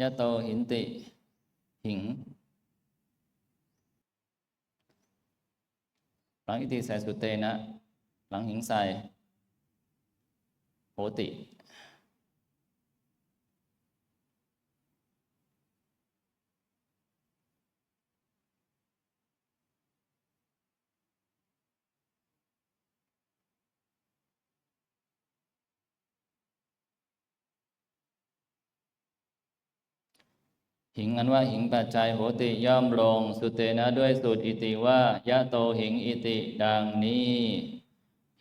ยะโตหินติหิงหลังอิติใส่สุเตนะ หลังหิงใส่โหติ หิงอันว่าหิงปัจจัยโหติย่อมลง สุเตนะด้วยสูตรอิติว่ายะโตหิงอิติดังนี้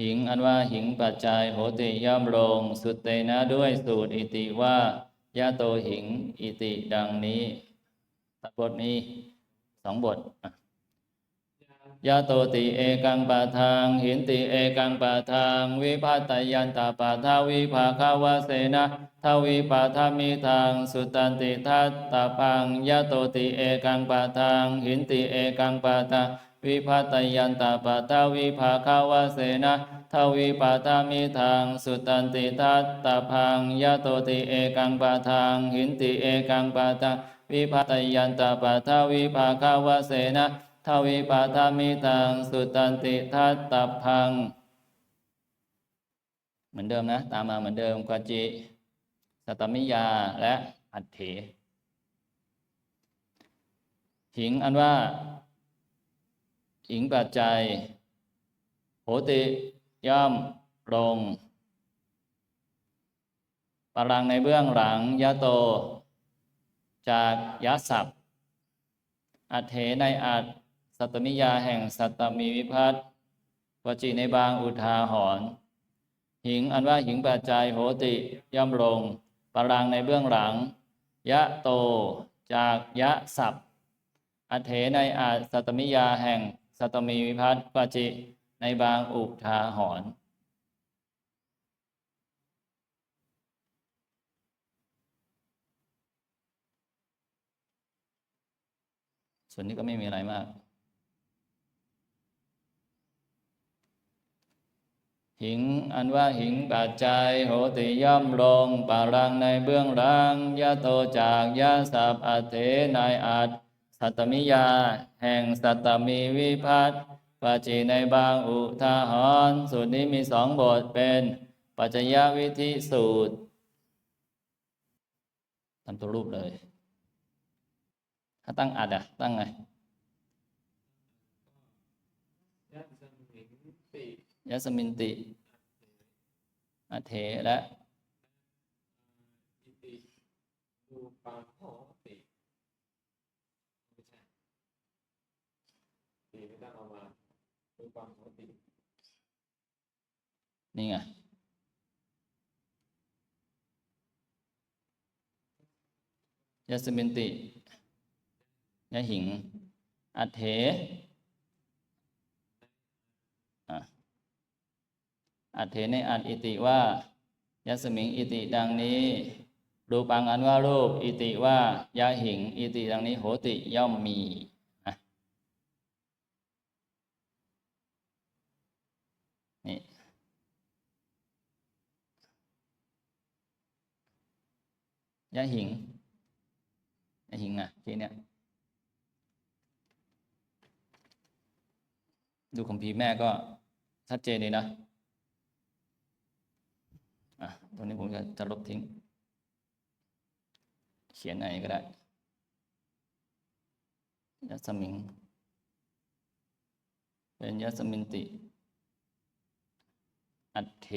หิงอันว่าหิงปัจจัยโหติย่อมลง สุเตนะด้วยสูตรอิติว่ายะโตหิงอิติดังนี้ตัดบทนี้สองบทอะ ยะโตติเอกังปะทังหินติเอกังปะทังวิภัตตยันตาปะทาวิภาคาวเสนะทวิปาทามิทางสุตันติทัตตาปังยะโตติเอกังปะทังหินติเอกังปะทังวิภัตยันตาปะทาวิภาคาวเสนะทวิปาทามิทางสุตันติทัตตาพังยะโตติเอกังปะทังหินติเอกังปะทังวิภัตยันตาปะทาวิภาคาวเสนะ ทวิปาทามิทางสุตันติทัตตพัง เหมือนเดิมนะ ตามมาเหมือนเดิมกวจิสตตมิยาและอัตเถหิงอันว่าหิงปัจจัยโหติย่อมลงปรังในเบื้องหลังยะโต จากยะศัพท์อัตเถในอัต สัตตมิยาแห่งสัตตมีวิพัตวจีในบางอุทาหรณ์หิงอันว่าหิงปัจจัยโหติย่อมลงปรังในเบื้องหลัง ยะโตจากยะศัพท์อัเถในอาสัตมิยาแห่งสัตมีวิพัฒน์ปจิในบางอุทาหรณ์ส่วนนี้ก็ไม่มีอะไรมาก หิงอันว่าหิงปัจจัยโหติย่อมลงปารังในเบื้องหลังยะโตจากยะสัพอัเถในอัตสัตตมิยา แห่งสัตตมีวิพัตปัจจิในบางอุทาหรณ์สูตรนี้มีสองบทเป็น ปัจจยวิธิสูตรทำตัวรูปเลย ถ้าตั้งอัดอะตั้งไง ยะสัมหิงติยัสมินติอเถและอิติรูปังโหติไม่ใช่ติไม่ต้องเอามารูปังโหตินี่ไงยัสมินติยะหิงอัเถอะ อัเถในอัตอิติว่ายัสมิงอิติดังนี้รูปังอันว่ารูป อิติว่ายะหิง อิติดังนี้โหติย่อมมีอะนี่ยะหิงยะหิงอะทีเนี้ยดูของพีแม่ก็ชัดเจนดีนะ ตรงนี้ผมจะจะลบทิ้ง เขียนไหนก็ได้ยัสมิง เป็นยัสมินติ อัตเถ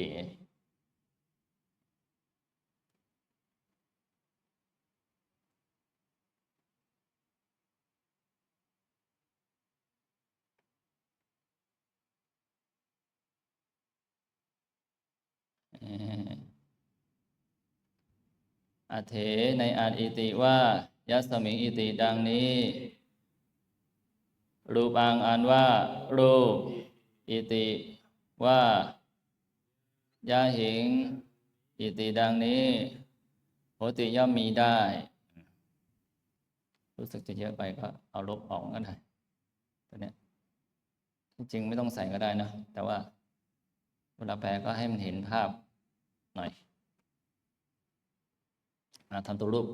อัเถในอาจอิติว่า ยัสมิงอิติดังนี้ รูปังอันว่า รูป อิติว่ายาหิง อิติดังนี้โหติย่อมมีได้ รู้สึกจะเยอะไปก็เอาลบออกก็ได้ตัวเนี้ยจริงๆไม่ต้องใส่ก็ได้นะ แต่ว่าเวลาแปลก็ให้มันเห็นภาพหน่อย ทำตัวรูป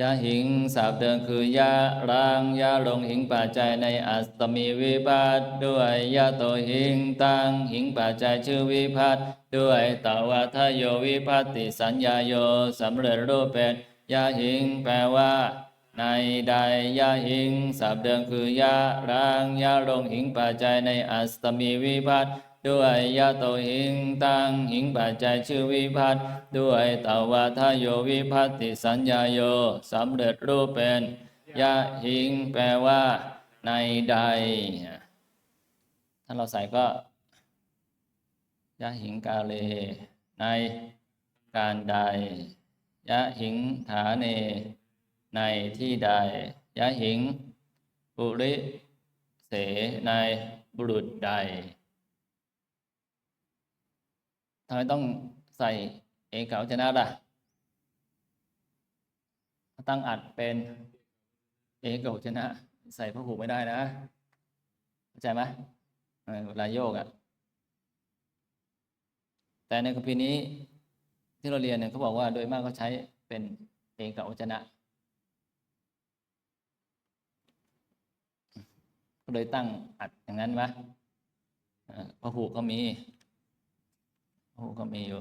ยาหิงสาบเดิมคือยารางยาลงหิงป่าใจในอัสตมีวิบัตด้วยยาโตหิงตังหิงป่าใจชื่อวิพัตด้วยตาวาทโยวิพัติสัญญาโยสำเร็จรูปเป็นยาหิงแปลว่า ในใดยะหิงศัพท์เดิมคือยะรางยะลงหิงปัจจัยในอัสตมีวิพัตด้วยยะโตหิงตังหิงปัจจัยชื่อวิพัตด้วยตวาทโยวิพัตติสัญญาโยสำเร็จรูปเป็นยะหิงแปลว่า ในใด ถ้าเราใส่ก็ยะหิงกาเล ในการใดยะหิงฐาเน ในที่ใด ยะหิง ปุริเสในบุรุษใดทำไมต้องใส่เอกเอาชนะล่ะ ตั้งอัดเป็นเอกเอาชนะ ใส่พระหูไม่ได้นะเข้าใจไหมเวลาโยกอะ่ะ แต่ในคัมภีร์นี้ที่เราเรียนเนี่ยเขาบอกว่าโดยมากเขาใช้เป็นเอกเอาชนะ ก็เลยตั้งอัดอย่างนั้นวะพระหูก็มีพระหูก็มีอยู่